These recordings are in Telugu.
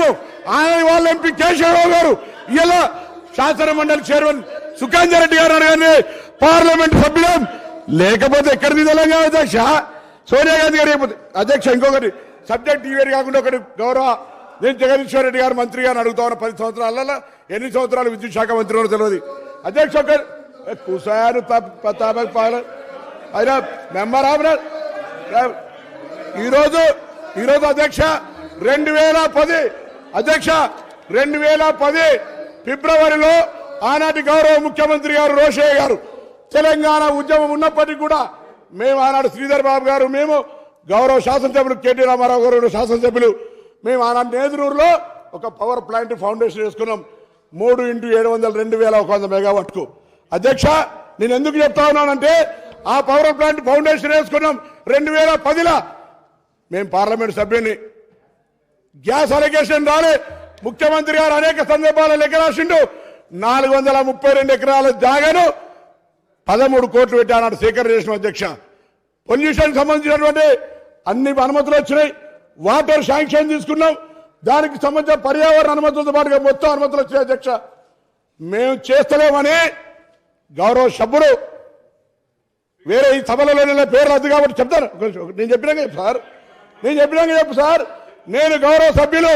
మేము ఆయన వాళ్ళ ఎంపీ కేశవరావు గారు. ఇలా శాసన మండలి చైర్మన్ సుఖాంజరెడ్డి గారు అనగానే పార్లమెంట్ సభ్యులం. లేకపోతే ఎక్కడిది తెలంగాణ అధ్యక్ష? సోనియా గాంధీ గారు అధ్యక్ష ఇంకొకటి సబ్జెక్ట్ ఈవేరు కాకుండా ఒకటి గౌరవ నేను జగదీశ్వర్ రెడ్డి గారు మంత్రి గారిని అడుగుతా ఉన్న పది సంవత్సరాలలో ఎన్ని సంవత్సరాలు విద్యుత్ శాఖ మంత్రి ఉన్నారో తెలియదు. అధ్యక్ష ఒకరు కుసారు తాపక్ పాల. అయినా మెంబర్ ఆఫ్ ఈరోజు ఈరోజు అధ్యక్ష రెండు వేల పది అధ్యక్ష రెండు వేల పది ఫిబ్రవరిలో ఆనాటి గౌరవ ముఖ్యమంత్రి గారు రోషయ్య గారు తెలంగాణ ఉద్యమం ఉన్నప్పటికీ కూడా మేము ఆనాడు శ్రీధర్ బాబు గారు మేము గౌరవ శాసనసభ్యులు కేటీ రామారావు గారు శాసనసభ్యులు మేము ఆనాడు నేదురూరులో ఒక పవర్ ప్లాంట్ ఫౌండేషన్ వేసుకున్నాం. మూడు ఇంటూ ఏడు వందల రెండు వేల ఒక వంద మెగావాట్కు. అధ్యక్ష నేను ఎందుకు చెప్తా ఉన్నానంటే ఆ పవర్ ప్లాంట్ ఫౌండేషన్ వేసుకున్నాం. రెండు వేల పదిలో మేము పార్లమెంట్ సభ్యుని గ్యాస్ అలిగేషన్ రాలే. ముఖ్యమంత్రి గారు అనేక సందర్భాలు లెక్క రాసిండు. నాలుగు వందల ముప్పై రెండు ఎకరాల జాగాను. పదమూడు కోట్లు పెట్టాడు సేకరణ చేసిన అధ్యక్ష. పొల్యూషన్ సంబంధించినటువంటి అన్ని అనుమతులు వచ్చినాయి. వాటర్ శాంక్షన్ తీసుకున్నాం. దానికి సంబంధించిన పర్యావరణ అనుమతులతో పాటుగా మొత్తం అనుమతులు వచ్చాయి అధ్యక్ష. మేము చేస్తలేమని గౌరవ సభ్యుడు వేరే ఈ సభలలో పేరు రద్దు కాబట్టి చెప్తాను. నేను చెప్పినాక చెప్పు సార్. నేను చెప్పినాక చెప్పు సార్. నేను గౌరవ సభ్యులు.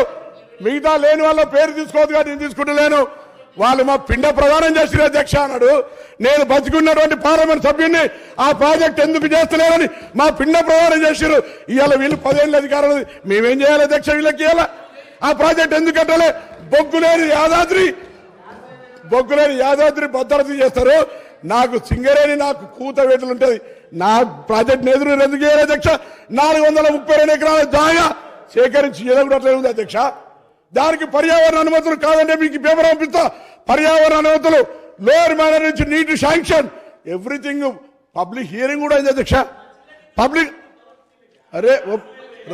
మిగతా లేని వాళ్ళ పేరు తీసుకోవద్దు కానీ నేను తీసుకుంటలేను. వాళ్ళు మా పిండ ప్రదానం చేసిన అధ్యక్ష అన్నాడు. నేను బతికున్నటువంటి పార్లమెంట్ సభ్యుడిని ఆ ప్రాజెక్ట్ ఎందుకు చేస్తలేరని మా పిండ ప్రదానం చేసిరు ఇవాళ వీళ్ళు పదేళ్ళ అధికారం మేమేం చేయాలి అధ్యక్ష వీళ్ళకి ఇవాళ? ఆ ప్రాజెక్ట్ ఎందుకు కట్టాలి? బొగ్గులేని యాదాద్రి. బొగ్గులేని యాదాద్రి భద్రత చేస్తారు. నాకు సింగరేణి నాకు కూత వేటలు ఉంటుంది. నా ప్రాజెక్ట్ ఎదురు ఎందుకు చేయాలి అధ్యక్ష? నాలుగు వందల ముప్పై రెండు ఎకరాల జాగా. సేకరించి ఎదగడట్లే ఉంది అధ్యక్ష. దానికి పర్యావరణ అనుమతులు కాదంటే మీకు పేపర్ పంపిస్తా. పర్యావరణ అనుమతులు లోయర్ మేనర్ నుంచి నీటి శాంక్షన్. ఎవ్రీథింగ్ పబ్లిక్ హియరింగ్ కూడా అయింది అధ్యక్ష. పబ్లిక్ అరే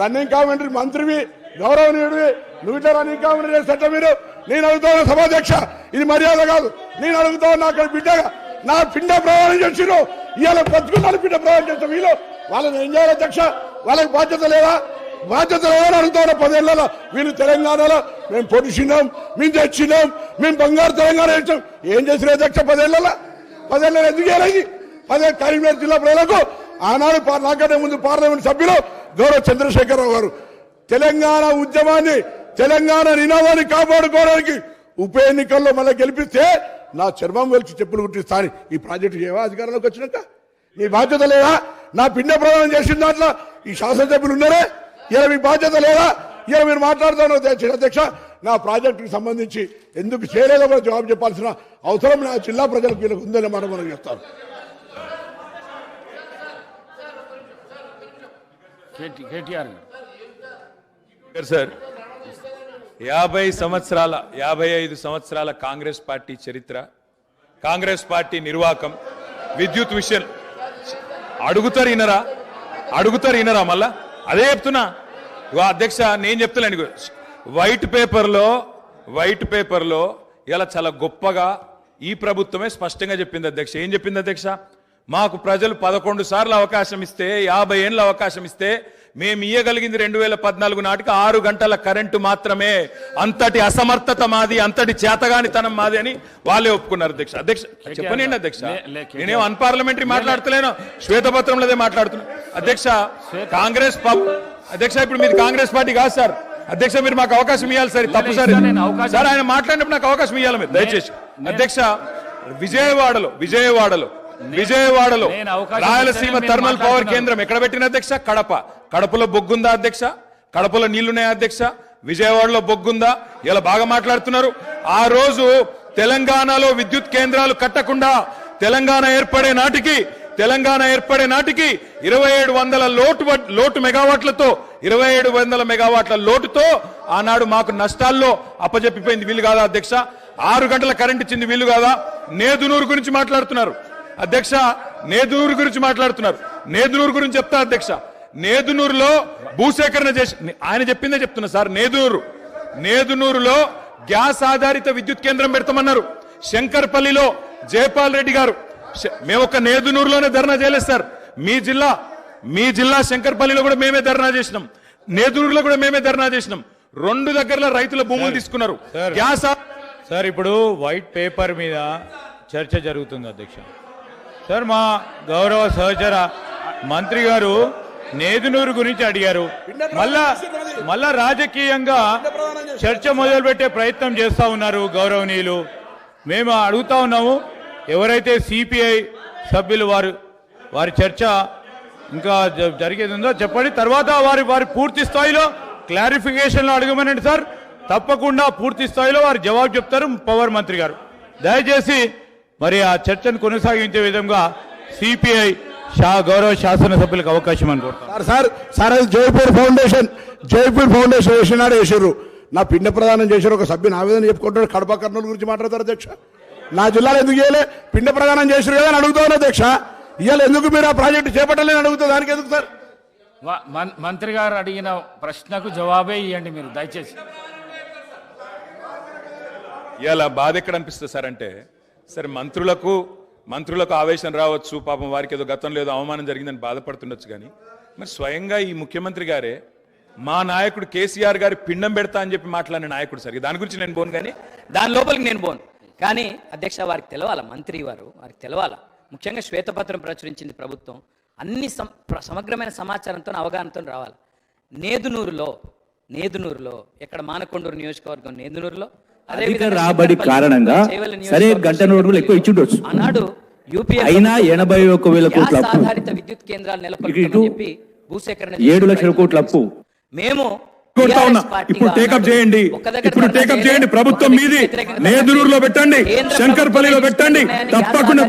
రన్నింగ్ కామెంటరీ మంత్రివి గౌరవనీయుడివి నువ్వు ఇట్లా రన్నింగ్ కామెంటరీ చేసేట మీరు? నేను అడుగుతాను సభాధ్యక్ష ఇది మర్యాద కాదు. నేను అడుగుతాను నాకు బిడ్డగా నా పిండ ప్రయాణం చేసిరు ఇవాళ బతుకున్నాను పిండ ప్రయాణం చేస్తాం. వీళ్ళు వాళ్ళని ఏం చేయాలి అధ్యక్ష? వాళ్ళకి బాధ్యత లేదా? బాధ్యత లేదని పదేళ్ళలో వీళ్ళు తెలంగాణలో మేము పొడిచినాం మేము తెచ్చినాం మేము బంగారు తెలంగాణ ఇచ్చాం ఏం చేసిన అధ్యక్ష పదేళ్ళలో? పదేళ్ళలో ఎందుకు చేయలేదు? అదే కరీంనగర్ జిల్లా ప్రజలకు ఆనాడు నాకంటే ముందు పార్లమెంట్ సభ్యులు గౌరవ చంద్రశేఖరరావు గారు. తెలంగాణ ఉద్యమాన్ని తెలంగాణ నినాదాన్ని కాపాడుకోవడానికి ఉప ఎన్నికల్లో మళ్ళీ గెలిపిస్తే నా చర్మం వెలిచి చెప్పులు కుట్టిస్తాను ఈ ప్రాజెక్టు ఏవా అధికారంలోకి వచ్చినాక? నీ బాధ్యత లేదా? నా పిండ ప్రదానం చేసిన దాంట్లో ఈ శాసనసభ్యులు ఉన్నారే? ఇలా మీ బాధ్యత లేదా? ఇలా మీరు మాట్లాడుతాను అధ్యక్ష నా ప్రాజెక్టుకి సంబంధించి ఎందుకు చేయలేదో కూడా జవాబు చెప్పాల్సిన అవసరం నా జిల్లా ప్రజలకు వీళ్ళకి ఉందని మాట మనం. గారు. సార్ యాభై సంవత్సరాల యాభై ఐదు సంవత్సరాల కాంగ్రెస్ పార్టీ చరిత్ర కాంగ్రెస్ పార్టీ నిర్వాకం విద్యుత్ విషయం. అడుగుతారు ఇనరా అడుగుతారు ఇనరా మళ్ళా? అదే చెప్తున్నా. ఇగో అధ్యక్ష నేను చెప్తలేను. వైట్ పేపర్లో వైట్ పేపర్లో ఇలా చాలా గొప్పగా ఈ ప్రభుత్వమే స్పష్టంగా చెప్పింది అధ్యక్ష. ఏం చెప్పింది అధ్యక్ష? మాకు ప్రజలు పదకొండు సార్లు అవకాశం ఇస్తే యాభై ఏళ్ళ అవకాశం ఇస్తే మేము ఇయ్యగలిగింది రెండు వేల పద్నాలుగు నాటికి ఆరు గంటల కరెంటు మాత్రమే. అంతటి అసమర్థత మాది అంతటి చేతగానితనం మాది అని వాళ్ళే ఒప్పుకున్నారు అధ్యక్ష. అధ్యక్ష చెప్పనండి అధ్యక్ష. నేనేం అన్పార్లమెంటరీ మాట్లాడతలేను శ్వేతపత్రంలో అదే మాట్లాడుతున్నా. అధ్యక్ష కాంగ్రెస్ అధ్యక్ష ఇప్పుడు మీది కాంగ్రెస్ పార్టీ కాదు సార్. అధ్యక్ష మీరు మాకు అవకాశం ఇవ్వాలి సార్ తప్పు సార్ సార్ ఆయన మాట్లాడినప్పుడు నాకు అవకాశం ఇవ్వాలి మీరు దయచేసి. అధ్యక్ష విజయవాడలో విజయవాడలో విజయవాడలో రాయలసీమ మీరు థర్మల్ పవర్. కేంద్రం ఎక్కడ పెట్టిన అధ్యక్ష? కడప. కడపలో బొగ్గుందా అధ్యక్ష? కడపలో నీళ్ళున్నాయా అధ్యక్ష? విజయవాడలో బొగ్గుందా? ఇలా బాగా మాట్లాడుతున్నారు. ఆ రోజు తెలంగాణలో విద్యుత్ కేంద్రాలు కట్టకుండా తెలంగాణ ఏర్పడే నాటికి తెలంగాణ ఏర్పడే నాటికి ఇరవై ఏడు వందల లోటు లోటు మెగావాట్లతో ఇరవై ఏడు వందల మెగావాట్ల లోటుతో ఆనాడు మాకు నష్టాల్లో అప్పజెప్పిపోయింది వీలు కాదా అధ్యక్ష? ఆరు గంటల కరెంట్ ఇచ్చింది వీలు కాదా? నేదునూరు గురించి మాట్లాడుతున్నారు. అధ్యక్ష నేదునూరు గురించి మాట్లాడుతున్నారు. నేదునూరు గురించి చెప్తా అధ్యక్ష. నేదునూరులో భూసేకరణ చేసి ఆయన చెప్పిందే చెప్తున్నా సార్ నేదునూరు. నేదునూరులో గ్యాస్ ఆధారిత విద్యుత్ కేంద్రం పెడతామన్నారు. శంకర్పల్లిలో జయపాల్ రెడ్డి గారు. మేము ఒక నేదునూరులోనే ధర్నా చేయలేదు సార్. మీ జిల్లా మీ జిల్లా శంకర్పల్లిలో కూడా మేమే ధర్నా చేసినాం. నేదునూరులో కూడా మేమే ధర్నా చేసినాం. రెండు దగ్గరలో రైతుల భూములు తీసుకున్నారు. సార్. గ్యాస్ సార్ ఇప్పుడు వైట్ పేపర్ మీద చర్చ జరుగుతుంది అధ్యక్ష. సార్ మా గౌరవ సహచర మంత్రి గారు నేదునూరు గురించి అడిగారు. మళ్ళా మళ్ళా రాజకీయంగా చర్చ మొదలుపెట్టే ప్రయత్నం చేస్తా ఉన్నారు గౌరవనీయులు. మేము అడుగుతా ఉన్నాము ఎవరైతే సిపిఐ సభ్యులు వారు వారి చర్చ ఇంకా జరిగేది ఉందో చెప్పండి. తర్వాత వారి వారి పూర్తి స్థాయిలో క్లారిఫికేషన్లు అడగమనండి సార్. తప్పకుండా పూర్తి స్థాయిలో వారు జవాబు చెప్తారు పవర్ మంత్రి గారు. దయచేసి మరి ఆ చర్చను కొనసాగించే విధంగా సిపిఐ షా గౌరవ శాసనసభ్యులకు అవకాశం అని సార్ సార్ సార్ అది జైపూర్ ఫౌండేషన్ జైపూర్ ఫౌండేషన్ వేసినాడు వేసారు నా పిండ ప్రదానం చేశారు. ఒక సభ్యుని ఆవేదన చెప్పుకుంటాడు. కడప కర్నూలు గురించి మాట్లాడతారు అధ్యక్ష. నా జిల్లాలో ఎందుకు చేయలే పిండ ప్రదానం చేశారు కదా అని అడుగుతాను అధ్యక్ష ఇవాళ ఎందుకు మీరు ఆ ప్రాజెక్టు చేపట్టలేని అడుగుతా? దానికి ఎందుకు సార్? మంత్రి గారు అడిగిన ప్రశ్నకు జవాబే ఇవ్వండి మీరు దయచేసి. ఇలా బాధ ఎక్కడ అనిపిస్తుంది సార్ అంటే సరే మంత్రులకు మంత్రులకు ఆవేశం రావచ్చు పాపం వారికి ఏదో గతంలో ఏదో అవమానం జరిగిందని బాధపడుతుండొచ్చు కానీ మరి స్వయంగా ఈ ముఖ్యమంత్రి గారే మా నాయకుడు కేసీఆర్ గారి పిండం పెడతా అని చెప్పి మాట్లాడిన నాయకుడు సార్. దాని గురించి నేను పోను కానీ దాని లోపలికి నేను పోను కానీ అధ్యక్ష వారికి తెలవాల? మంత్రి వారు వారికి తెలవాల? ముఖ్యంగా శ్వేతపత్రం ప్రచురించింది ప్రభుత్వం. అన్ని సమగ్రమైన సమాచారంతో అవగాహనతో రావాలి? నేదునూరులో నేదునూరులో ఎక్కడ మానకొండూరు నియోజకవర్గం నేదునూరులో రాబడి కారణంగా సరే గంట రోజులు ఎక్కువ ఇచ్చి ఉండొచ్చు. ఆనాడు యూపీఏ అయినా ఎనభై ఒక్క వేల కోట్ల. ఆధారిత విద్యుత్ కేంద్రాలు చెప్పి భూసేకరణ ఏడు లక్షల కోట్ల అప్పు. మేము కొడతా ఉన్నా. ఇప్పుడు టేకప్ చేయండి. ఇప్పుడు టేకప్ చేయండి. ప్రభుత్వం మీది ధర్నా పెట్టండి. శంకర్పల్లిలో పెట్టండి. తప్పకుండా